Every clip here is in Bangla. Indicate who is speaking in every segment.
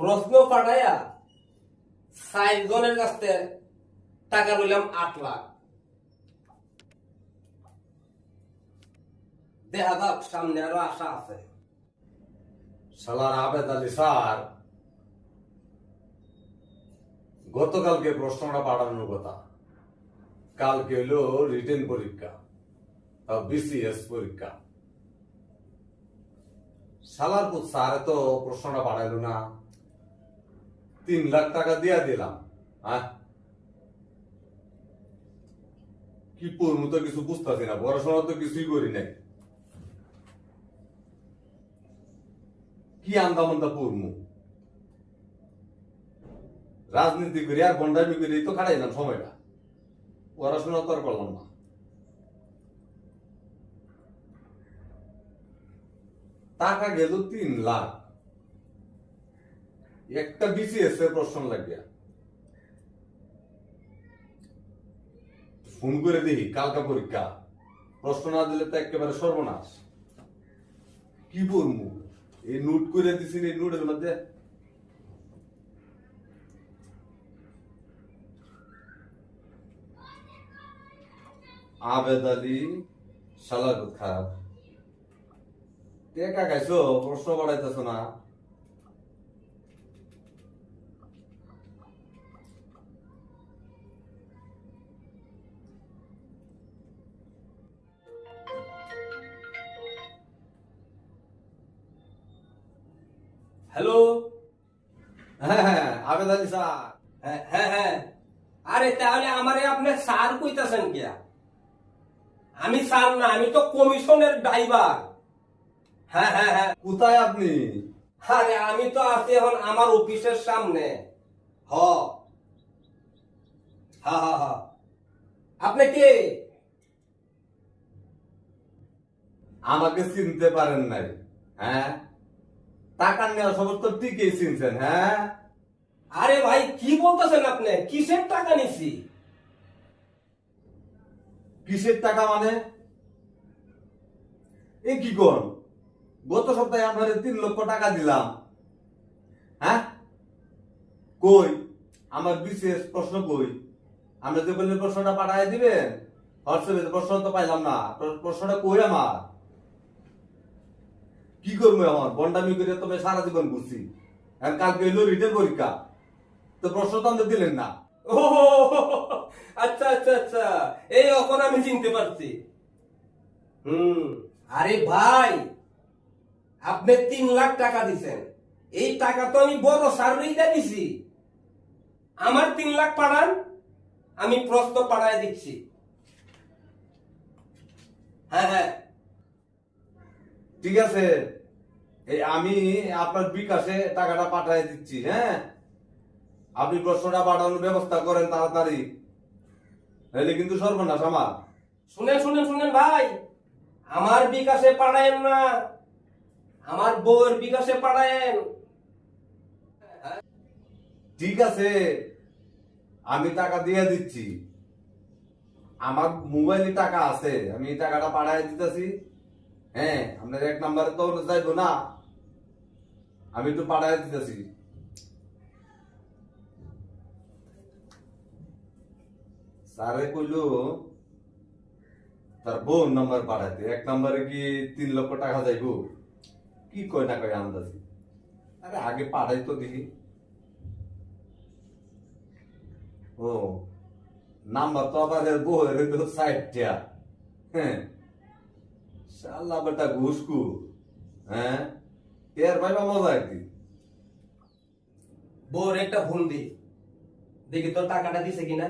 Speaker 1: প্রশ্ন পাঠাইয়া সাইজ জনের কাছ থেকে টাকা রইলাম আট লাখ। দেখা যাক, সামনে আরও আশা আছে।
Speaker 2: সালার আবেদ আলী স্যার, গতকালকে প্রশ্নটা পাঠানোর কথা। কালকে হলো রিটেন পরীক্ষা বিসিএস পরীক্ষা। পুত স্যার তো প্রশ্নটা পাঠাইলো না। তিন লাখ টাকা দিয়া দিলাম হ্যাঁ কি পড়মু তো কিছু বুঝতেছি না, পড়াশোনা তো কিছুই করি নাই। কি আন্দামন্দা পড়মু? রাজনীতি করি আর বন্ডামি করি তো খাটাইলাম সময়টা। পড়াশোনা তো আর করলাম না। টাকা গেল তিন লাখ। একটা বিসিএস এর প্রশ্ন লাগিয়া ফোন করে দেখি, কালকা পরীক্ষা। প্রশ্ন না দিলে তো একেবারে সর্বনাশ। কি বলব? এই নোট করে দিছি, এই নোটের মধ্যে। আবেদ আলী, শালার খারাপ টেকা খাইছো প্রশ্ন বাড়াইতেছ না
Speaker 1: হ্যালো
Speaker 2: হ্যাঁ হ্যাঁ আবেদ আলী স্যার
Speaker 1: হ্যাঁ হ্যাঁ হ্যাঁ আরে তাহলে আমারে আপনি স্যার কইতাছেন কিয়া আমি স্যার না আমি তো কমিশনের ড্রাইভার হ্যাঁ হ্যাঁ হ্যাঁ।
Speaker 2: কোথায় আপনি?
Speaker 1: আরে আমি তো আছি এখন আমার অফিসের সামনে। হ। হা হা হা। আপনি কে?
Speaker 2: আমাকে চিনতে পারেন নাই হ্যাঁ? টাকা নেওয়ার সময় তো ঠিকই চিনছেন হ্যাঁ?
Speaker 1: আরে ভাই কি বলতেছেন আপনি? কিসের টাকা নিছি?
Speaker 2: কিসের টাকা মানে? এ কি কোন? গত সপ্তাহে আপনার তিন লক্ষ টাকা দিলাম হ্যাঁ? কই? আমার বিশেষ প্রশ্ন কই? আমরা যে বললেন প্রশ্নটা পাঠাই দিবেন, হোয়াটসঅ্যাপে প্রশ্ন তো পাইলাম না। প্রশ্নটা কই আমার? কি করব আমার? বন্ডামি করে তুমি সারা জীবন ঘুরছি। আর কালকে হইল রিটেন পরীক্ষা। তো প্রশ্ন তো আমাদের দিলেন না।
Speaker 1: ও আচ্ছা আচ্ছা আচ্ছা। এই এখন আমি চিনতে পারছি। হুম। আরে ভাই আপনি তিন লাখ টাকা দিছেন। এই টাকা তো আমি বড় সার্ভেইটা দিছি। আমার তিন লাখ পাঠান আমি প্রশ্ন পাঠায় দিচ্ছি। হ্যাঁ হ্যাঁ।
Speaker 2: ঠিক আছে। এই আমি আপনার বিকাশে টাকাটা পাঠিয়ে দিচ্ছি হ্যাঁ? আপনি প্রশ্নটা পাঠানোর ব্যবস্থা করেন তাড়াতাড়ি। নাহলে কিন্তু সর্বনাশ আমার।
Speaker 1: শুনেন শুনেন শুনেন ভাই। আমার বিকাশে পাঠায়েন না। আমার বউয়ের বিকাশে পাঠায়েন
Speaker 2: ঠিক আছে, আমি টাকা দিয়ে দিচ্ছি। আমার মোবাইলে টাকা আছে, আমি এই টাকাটা পাঠিয়ে দিতেছি। হ্যাঁ আপনার এক নাম্বারে তো যাইবো না। আমি একটু পাঠিয়ে দিতেছি। স্যারে কইলো, তার বোন নাম্বার পাঠাইতে। এক নাম্বারে কি তিন লক্ষ টাকা যাইবো? কি কয় না কয় আন্দাজি? আরে আগে পাঠাই তো দেখি। ও, নাম্বার তো আবার এর বউয়ের হইল সাইডটা হ্যাঁ। শালা বেটা ঘুষকু হ্যাঁ? এর ভাইবা মজা একদিন
Speaker 1: বউর একটা ফোন দি দেখি তোর টাকাটা দিছে কিনা।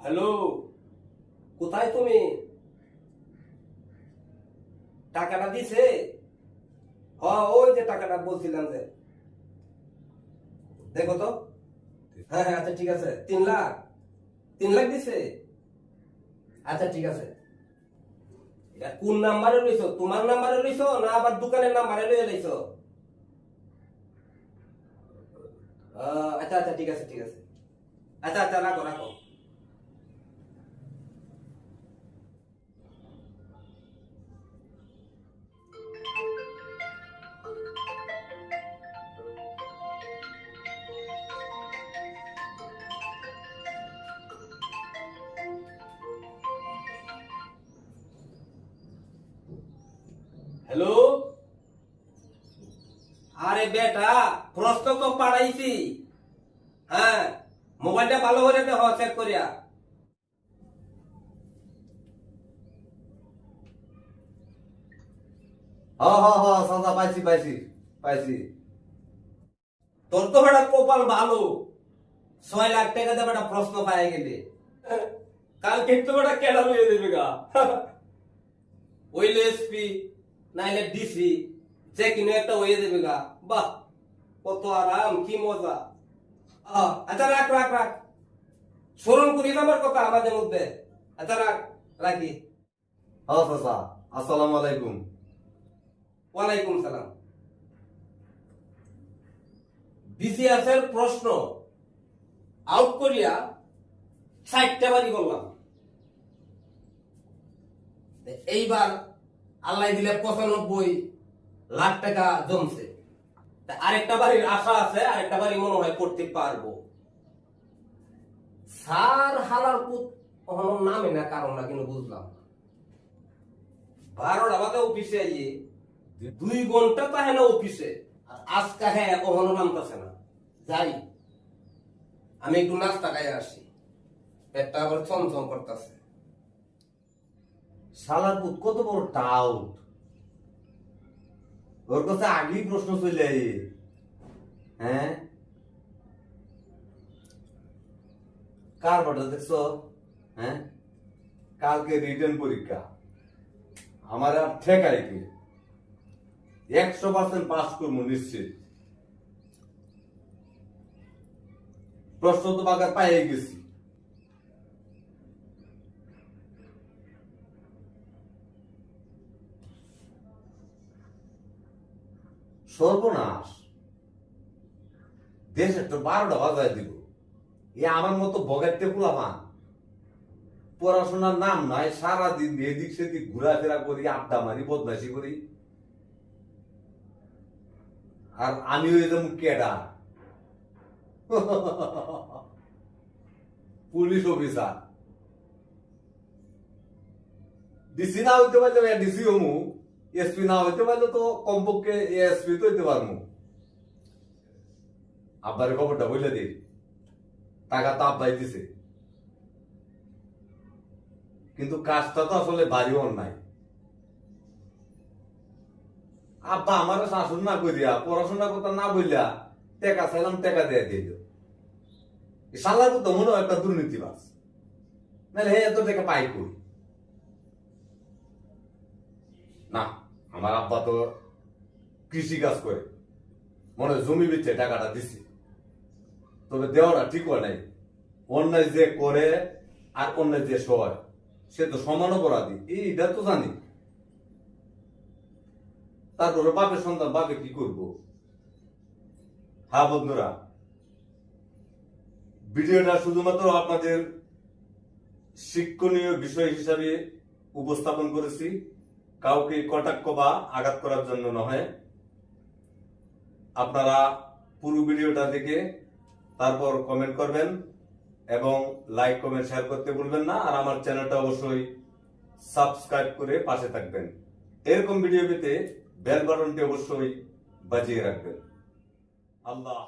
Speaker 1: হ্যালো, কোথায় তুমি? টাকাটা দিছে? হ ওই যে টাকাটা বলছিলাম যে। দেখো তো। হ্যাঁ হ্যাঁ আচ্ছা ঠিক আছে। তিন লাখ। তিন লাখ দিছে? আচ্ছা ঠিক আছে। এটা কোন নাম্বারে লইছো? তোমার নাম্বারে লইছো না আবার দোকানের নাম্বারে লইছো? আহ, আচ্ছা আচ্ছা ঠিক আছে ঠিক আছে। আচ্ছা আচ্ছা রাখো রাখো। হ্যালো আরে বেটা প্রশ্ন তো পাঠাইছি হ্যাঁ মোবাইলটা ভালো করে দেখ চেক করিয়া।
Speaker 2: হ হ হ চাচা পাইছি পাইছি পাইছি।
Speaker 1: তোর তো বেটা কপাল ভালো। ছয় লাখ টাকা দিয়ে বেটা প্রশ্ন পাই গেলে। কালকে তো বেটা কেডা লইয়ে দেবে গা? ওইলে এসপি নাইলে ডিসি যে কিনে একটা হয়ে যাবে গা। বাহ কত আরাম কি মজা। আচ্ছা রাখ রাখ রাখ। স্মরণ করিস আমার কথা আমাদের মধ্যে। আচ্ছা রাখ রাখি।
Speaker 2: চাচা আসসালামু আলাইকুম।
Speaker 1: ওয়ালাইকুম সালাম। বিসিএস এর প্রশ্ন। আউট করিয়া ষাটটা বাড়ি করলাম এইবার আল্লাহ দিলে পঁচানব্বই লাখ টাকা জমছে। আরেকটা বাড়ির আশা আছে, আরেকটা বাড়ি মনে হয় করতে পারব। সার হালার পুত কখনো নামে না, কারণ না কিন্তু বুঝলাম। বারোটা বাজে অফিসে আইয়ে, দুই ঘণ্টা তাহে না অফিসে। আর আজকা হ্যাঁ কখনো নামতেছে না। যাই, আমি একটু নাস্তা খাই আসি। পেটটা আবার চমচম করতেছে।
Speaker 2: শালার পুত কত বড় টাউট ওর কাছে আগেই প্রশ্ন চলে আই হ্যাঁ? কার বাটা দেখছ? হ্যাঁ? কালকে রিটার্ন পরীক্ষা। আমার আর ঠেকাই কি? একশো পার্সেন্ট পাস করব নিশ্চিত। প্রশ্ন তো বাগার পাইয়ে গেছি। সর্বনাশ। দেশের তো বারোটা বাজায় দিব। এ আমার মতো বগাইতে পোলাপান পড়াশোনার নাম নাই, সারাদিন এদিক সেদিক ঘোরাফেরা করি, আড্ডা মারি বদমাইশি করি। আর আমি যেমন কেডা পুলিশ অফিসার। ডিসি না হইতে পারলে ডিসি হমু এসপি না হইতে পারলে তো কমপক্ষে এসপি তো হইতে পারব আব্বার খবরটা বলে দিই টাকা তো আব্বাই দিছে কিন্তু কাজটা তো আসলে বাড়ি অন্যায় আব্বা আমার শাসন না করিয়া পড়াশোনা কথা না বললা টেকা চাইলাম টেকা দিয়ে দিল সালার তো মনে হয় একটা দুর্নীতিবাজ নাহলে হে এত টাকা পাই কই আমার আব্বা তো কৃষি কাজ করে। মনে জমি বেচে টাকাটা দিছে। তবে দেওয়াটা ঠিক হয় নাই। অন্যায় যে করে আর অন্যায় যে সয় সে তো সমান অপরাধী। এইটা তো জানি। তারপরে বাপের সন্তান, বাপে কি করব? হা বন্ধুরা, ভিডিওটা শুধুমাত্র আপনাদের শিক্ষণীয় বিষয় হিসাবে উপস্থাপন করেছি। কাউকে কটাক্ষ বা আঘাত করার জন্য নহে। আপনারা পুরো ভিডিওটা দেখে তারপর কমেন্ট করবেন এবং লাইক কমেন্ট শেয়ার করতে ভুলবেন না। আর আমার চ্যানেলটা অবশ্যই সাবস্ক্রাইব করে পাশে থাকবেন। এরকম ভিডিও পেতে বেল বাটনটি অবশ্যই বাজিয়ে রাখবেন। আল্লাহ